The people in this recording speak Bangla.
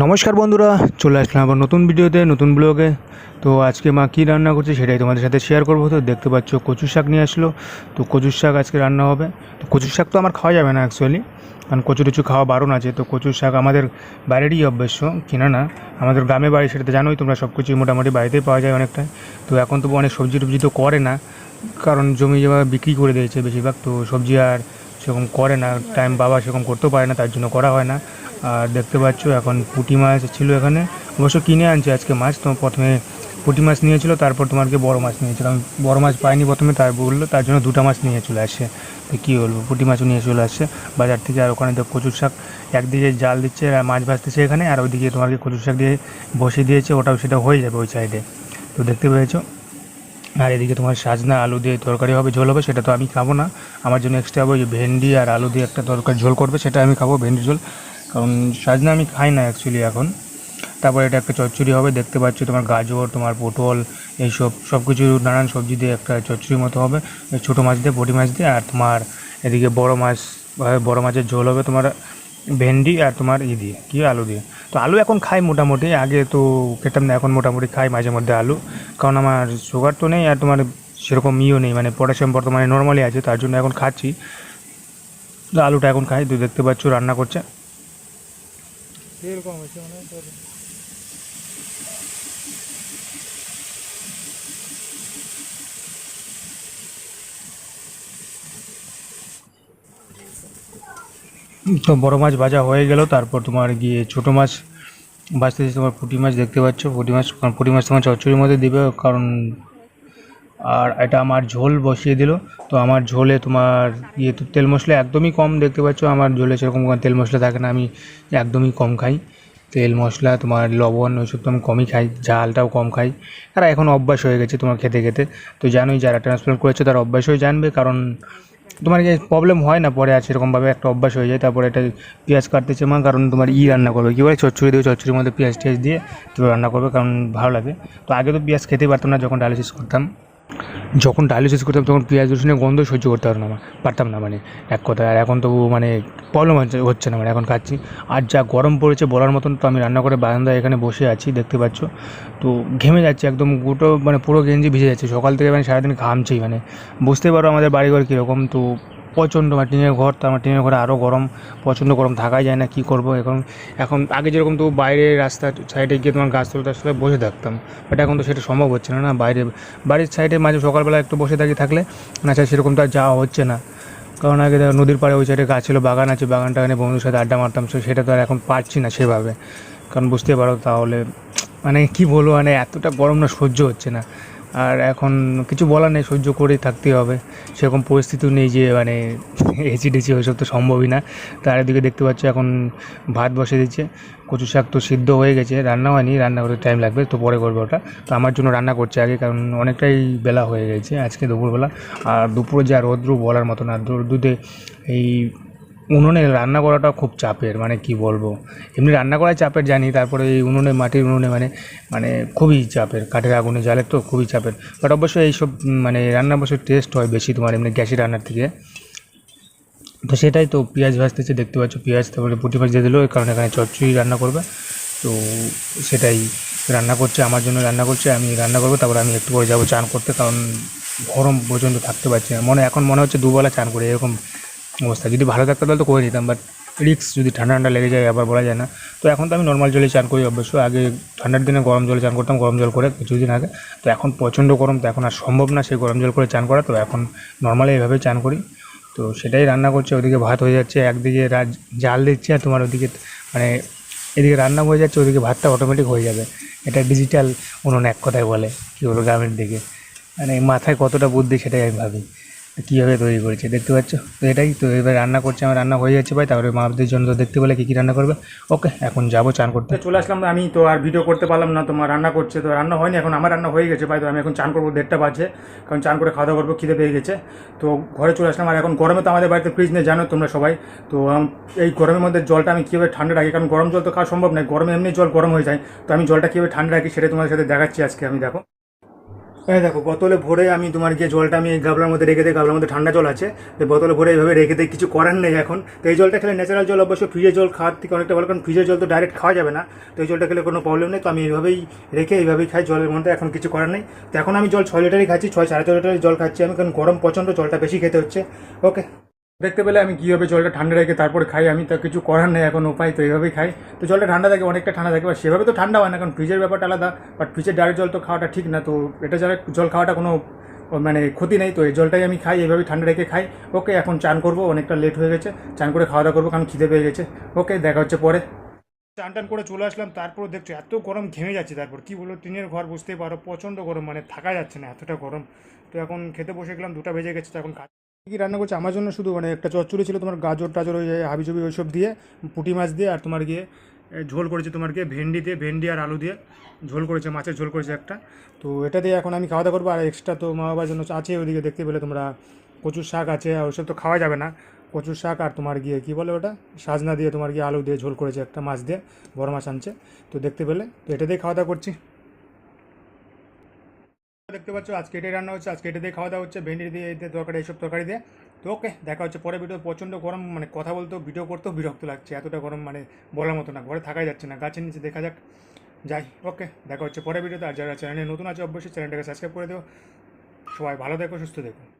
নমস্কার বন্ধুরা, চলে আসলাম আবার নতুন ভিডিওতে, নতুন ব্লগে। তো আজকে মা কী রান্না করছে সেটাই তোমাদের সাথে শেয়ার করব। তো দেখতে পাচ্ছ কচু শাক নিয়ে আসলো। তো কচুর শাক আজকে রান্না হবে। তো কচুর শাক তো আমার খাওয়া যাবে না অ্যাকচুয়ালি কারণ কচু টচু খাওয়া বারণ আছে। তো কচুর শাক আমাদের বাইরেরই অভ্যাস কিনা না? আমাদের গ্রামে বাড়ি, সেটা তো জানোই, তোমরা সব কিছুই মোটামুটি বাড়িতেই পাওয়া যায় অনেকটাই তো এখন তো অনেক সবজি টবজি তো করে না, কারণ জমি জমা বিক্রি করে দিয়েছে বেশিরভাগ, তো সবজি আর সেরকম করে না টাইম বাবা সেরকম করতেও পারে না, তার জন্য করা হয় না। আর দেখতে পাচ্ছ, এখন পুঁটি মাছ ছিল এখানে। অবশ্য কিনে আনছে আজকে মাছ তো প্রথমে পুঁটি মাছ নিয়েছিল, তারপর তোমাকে বড় মাছ নিয়েছিল। আমি বড় মাছ পাইনি প্রথমে, তাই বলল, তার জন্য দুটো মাছ নিয়ে চলে আসছে তো কী বলব, পুঁটি মাছও নিয়ে চলে আসছে বাজার থেকে আর ওখানে তো কচুর শাক একদিকে জাল দিচ্ছে, আর মাছ ভাজতেছে এখানে, আর ওইদিকে তোমাকে কচুর শাক দিয়ে বসিয়ে দিয়েছে, ওটাও সেটা হয়ে যাবে ওই সাইডে তো দেখতে পেয়েছ? আর এদিকে তোমার সাজনা, আলু দিয়ে তরকারি হবে, ঝোল হবে, সেটা তো আমি খাব না। আমার জন্য এক্সট্রা ওই ভেন্ডি আর আলু দিয়ে একটা তরকারি, ঝোল করবে, সেটা আমি খাব, ভেন্ডি ঝোল। কারণ সাজনা আমি খাই না অ্যাকচুয়ালি এখন। তারপরে এটা একটা চচ্চড়ি হবে, দেখতে পাচ্ছ তোমার গাজর, তোমার পটল, এইসব সব কিছু নানান সবজি দিয়ে একটা চচ্চড়ির মতো হবে। ছোটো মাছ দিয়ে বটি মাছ দিয়ে, আর তোমার এদিকে বড় মাছ, বড় মাছের ঝোল হবে তোমার ভেন্ডি আর তোমার ই দিয়ে, কী আলু দিয়ে। তো আলু এখন খাই মোটামুটি। আগে তো খেতাম না, এখন মোটামুটি খাই মাঝে মধ্যে আলু। কারণ আমার সুগার তো নেই আর তোমার সেরকম ইও নেই মানে পটাশিয়াম বর্তমানে নর্মালি আছে, তার জন্য এখন খাচ্ছি। আলুটা এখন খাই তুই দেখতে পাচ্ছ রান্না করছে। এরকম হয়েছে মানে তো বড় মাছ ভাজা হয়ে গেল, তারপর তোমার গিয়ে ছোটো মাছ ভাজতেছে তোমার পুঁটি মাছ দেখতে পাচ্ছ, পুঁটি মাছ, কারণ পুঁটি মাছ তোমার চচ্চড়ির মধ্যে দিবে, কারণ আর এটা আমার ঝোল বসিয়ে দিল, তো আমার ঝোলে তোমার ইয়ে তো তেল মশলা একদমই কম দেখতে পাচ্ছ, আমার ঝোলে সেরকম তেল মশলা থাকে না, আমি একদমই কম খাই। তেল মশলা, তোমার লবণ, ওইসব তো আমি কমই খাই, ঝালটাও কম খাই। আর এখন অভ্যাস হয়ে গেছে তোমার খেতে খেতে, তো জানোই যারা ট্রান্সপ্লান্ট করেছে তার অভ্যাস হয়ে জানবে, কারণ তোমার কি প্রবলেম হয় না পরে আর সেরকমভাবে একটা অভ্যাস হয়ে যায়? তারপরে এটা পেঁয়াজ কাটতেছে মা, কারণ তোমার ই রান্না করবে। কী বলে? চচ্চড়ি দিয়ে, চচ্চড়ির মধ্যে পেঁয়াজ টেয়াজ দিয়ে তুমি রান্না করবে, কারণ ভালো লাগে। তো আগে তো পেঁয়াজ খেতেই পারতাম না, যখন ডায়ালিসিস করতাম। যখন ডায়ালিসিস করতাম তখন পেঁয়াজ রসুনের গন্ধ সহ্য করতে পারতাম না পারতাম না মানে এক কথা আর এখন তবু মানে প্রবলেম হচ্ছে হচ্ছে না মানে এখন খাচ্ছি। আর যা গরম পড়েছে বলার মতন তো আমি রান্না করে বারান্দায় এখানে বসে আছি, দেখতে পাচ্ছ। তো ঘেমে যাচ্ছে একদম, গোটো মানে পুরো গেঞ্জি ভিজে যাচ্ছে। সকাল থেকে মানে সারাদিন ঘামছেই মানে। বুঝতে পারো আমাদের বাড়িঘর কীরকম, তো প্রচণ্ড মানে টিনের ঘর তো আমার টিনের ঘরে আরও গরম, প্রচণ্ড গরম থাকাই যায় না, কী করব? এখন এখন আগে যেরকম তো বাইরে রাস্তার সাইডে গিয়ে তোমার গাছতলা টাছতলায় বসে থাকতাম বাট এখন তো সেটা সম্ভব হচ্ছে না না? বাইরে, বাড়ির সাইডে মাঝে সকালবেলা একটু বসে থাকি থাকলে, না চাই সেরকম তো আর যাওয়া হচ্ছে না। কারণ আগে নদীর পাড়ে ওই সাইডে গাছ ছিল, বাগান আছে, বাগানটা এখানে বন্ধুর সাথে আড্ডা মারতাম, সো সেটা তো আর এখন পারছি না সেভাবে। কারণ বুঝতে পারো তাহলে মানে কি বলব মানে এতটা গরম না, সহ্য হচ্ছে না। আর এখন কিছু বলার নেই, সহ্য করেই থাকতে হবে। সেরকম পরিস্থিতিও নেই যে মানে এসি টেসি ওইসব তো সম্ভবই না। তার এদিকে দেখতে পাচ্ছ এখন ভাত বসে দিচ্ছে। কচু শাক তো সিদ্ধ হয়ে গেছে, রান্না হয়নি রান্না করতে টাইম লাগবে, তো পরে করবে ওটা। তো আমার জন্য রান্না করছে আগে, কারণ অনেকটাই বেলা হয়ে গেছে আজকে দুপুরবেলা। আর দুপুরে যা রৌদ্র বলার মতো না দুধে এই উনুনে রান্না করাটা খুব চাপের মানে কি বলব? এমনি রান্না করাই চাপের, জানি তারপরে এই উনুনে, মাটির উনুনে মানে মানে খুবই চাপের, কাঠের আগুনে জ্বালের তো খুবই চাপের। বাট অবশ্যই এইসব মানে রান্না অবশ্যই টেস্ট হয় বেশি তোমার এমনি গ্যাসের রান্নার থেকে। তো সেটাই তো পেঁয়াজ ভাজতেছে, দেখতে পাচ্ছ পেঁয়াজ, তারপরে পুঁটি মাছ দিয়ে দিলো কারণে এখানে চচ্চড়ি রান্না করবে। তো সেটাই, রান্না করছে, আমার জন্য রান্না করছে, আমি রান্না করব, তারপরে আমি একটু পরে যাব চান করতে, কারণ গরম পর্যন্ত থাকতে পারছি না। মনে, এখন মনে হচ্ছে দুবেলা চান করে, এরকম অবস্থা। যদি ভালো থাকতো তাহলে তো করে নিতাম বাট রিক্স যদি ঠান্ডা ঠান্ডা লেগে যায়, আবার বলা যায় না। তো এখন তো আমি নর্মাল জলে চান করি অবশ্য। আগে ঠান্ডার দিনে গরম জলে চান করতাম, গরম জল করে কিছুদিন আগে। তো এখন প্রচণ্ড গরম, তো এখন আর সম্ভব না সেই গরম জল করে চান করা। তো এখন নর্মালি এইভাবে চান করি। তো সেটাই রান্না করছে, ওদিকে ভাত হয়ে যাচ্ছে, একদিকে জাল দিচ্ছে আর তোমার ওদিকে মানে এদিকে রান্না হয়ে যাচ্ছে, ওদিকে ভাতটা অটোমেটিক হয়ে যাবে। এটা ডিজিটাল উনুন এক কথায় বলে, কী বলব গ্রামের দিকে। মানে মাথায় কতটা বুদ্ধি সেটাই আমি ভাবি। কীভাবে তৈরি করেছে? দেখতে পাচ্ছ? তো এটাই তো এবার রান্না করছে, আমার রান্না হয়ে যাচ্ছে ভাই, তারপরে মাদের জন্য তো দেখতে পেলে কী কী রান্না করবে। ওকে, এখন যাব চান করতে। চলে আসলাম, আমি তো আর ভিডিও করতে পারলাম না, তোমার রান্না করছে, তো রান্না হয়নি, এখন আমার রান্না হয়ে গেছে ভাই, তো আমি এখন চান করব, দেড়টা বাজে, কারণ চান করে খাওয়া দাওয়া করব, খিদে পেয়ে গেছে। তো ঘরে চলে আসলাম, আর এখন গরমে তো আমাদের বাড়িতে ফ্রিজ নেই, জানো তোমরা সবাই। তো এই গরমের মধ্যে জলটা আমি কীভাবে ঠান্ডা রাখি, কারণ গরম জল তো খাওয়া সম্ভব নয়, গরমে এমনি জল গরম হয়ে যায়, তো আমি জলটা কীভাবে ঠান্ডা রাখি সেটা তোমাদের সাথে দেখাচ্ছি আজকে আমি, দেখো। এই দেখো, বোতলে ভরে আমি তোমার গিয়ে জলটা আমি গাবলার মধ্যে রেখে দিই গাবলার মধ্যে ঠান্ডা জল আছে, তো বোতলে ভরে এইভাবে রেখে দিই কিছু করার নেই এখন। তো এই জলটা খেলে ন্যাচারাল জল অবশ্যই ফ্রিজের জল খাওয়ার থেকে অনেকটা ভালো, কারণ ফ্রিজের জল তো ডাইরেক্ট খাওয়া যাবে না। তো এই জলটা খেলে কোনো প্রবলেম নেই, তো আমি এইভাবেই রেখে এইভাবেই খাই, জলের মধ্যে এখন কিছু করার নেই। তো এখন আমি জল ছয় লিটারই খাচ্ছি, ছয় সাড়ে ছয় লিটারের জল খাচ্ছি আমি, কারণ গরম প্রচণ্ড জলটা বেশি খেতে হচ্ছে। ওকে দেখতে পেলে আমি কীভাবে জলটা ঠান্ডা রেখে তারপরে খাই, আমি তো কিছু করার নেই, এখন উপায় তো এইভাবেই খাই। তো জলটা ঠান্ডা থাকে, অনেকটা ঠান্ডা থাকে বা সেভাবে তো ঠান্ডা হয় না, কারণ ফ্রিজের ব্যাপারটা আলাদা বাট ফ্রিজের ডাইরেক্ট জল তো খাওয়াটা ঠিক না, তো এটা যারা জল খাওয়াটা কোনো মানে ক্ষতি নেই, তো এই জলটাই আমি খাই, এইভাবেই ঠান্ডা রেখে খাই। ওকে, এখন চান করব, অনেকটা লেট হয়ে গেছে, চান করে খাওয়া দাওয়া করব, কারণ খিদে পেয়ে গেছে। ওকে, দেখা হচ্ছে পরে। চান টান করে চলে আসলাম, তারপর দেখছ এত গরম ঘেমে যাচ্ছে তারপর, কি বলব, টিনের ঘর বুঝতেই পারো, প্রচণ্ড গরম মানে থাকা যাচ্ছে না, এতটা গরম। তো এখন খেতে বসে গেলাম, দুটা বেজে গেছে, তো এখন কি রান্না করছে? আমার জন্য শুধু মানে একটা চচ্চড়ি ছিল, তোমার গাজর টাজর ওই হাবিজবি ওইসব দিয়ে, পুঁটি মাছ দিয়ে, আর তোমার গিয়ে ঝোল করেছে তোমার গিয়ে ভেন্ডি দিয়ে, ভেন্ডি আর আলু দিয়ে। ঝোল করেছে, মাছের ঝোল করেছে একটা। তো এটা দিয়ে এখন আমি খাওয়া দাওয়া করব, আর এক্সট্রা তো মা বাবার জন্য আছে ওইদিকে দেখতে পেলে তোমরা, কচুর শাক আছে, আর ওইসব তো খাওয়া যাবে না। কচুর শাক আর তোমার গিয়ে কী বলে ওটা? সাজনা দিয়ে তোমার গিয়ে আলু দিয়ে ঝোল করেছে একটা মাছ দিয়ে, বড় মাছ আনছে, তো দেখতে পেলে। তো এটা দিয়ে খাওয়া দাওয়া করছি। দেখতে পাচ্ছ, আজকে এটাই রান্না হচ্ছে, আজকে এটা দিয়ে খাওয়া দাওয়া হচ্ছে, ভেন্ডি দিয়ে, এতে তরকারি এইসব তরকারি দিয়ে। তো ওকে, দেখা হচ্ছে পরে ভিডিও প্রচণ্ড গরম মানে কথা বলতেও ভিডিও করতেও বিরক্ত লাগছে, এতটা গরম মানে বলার মতো না, ঘরে থাকাই যাচ্ছে না, গাছের নিচে দেখা যাক, যাই, ওকে, দেখা হচ্ছে পরে ভিডিওতে আর যারা চ্যানেলে নতুন আছে, অবশ্যই চ্যানেলটাকে সাবস্ক্রাইব করে দেবো সবাই ভালো দেখো সুস্থ দেখো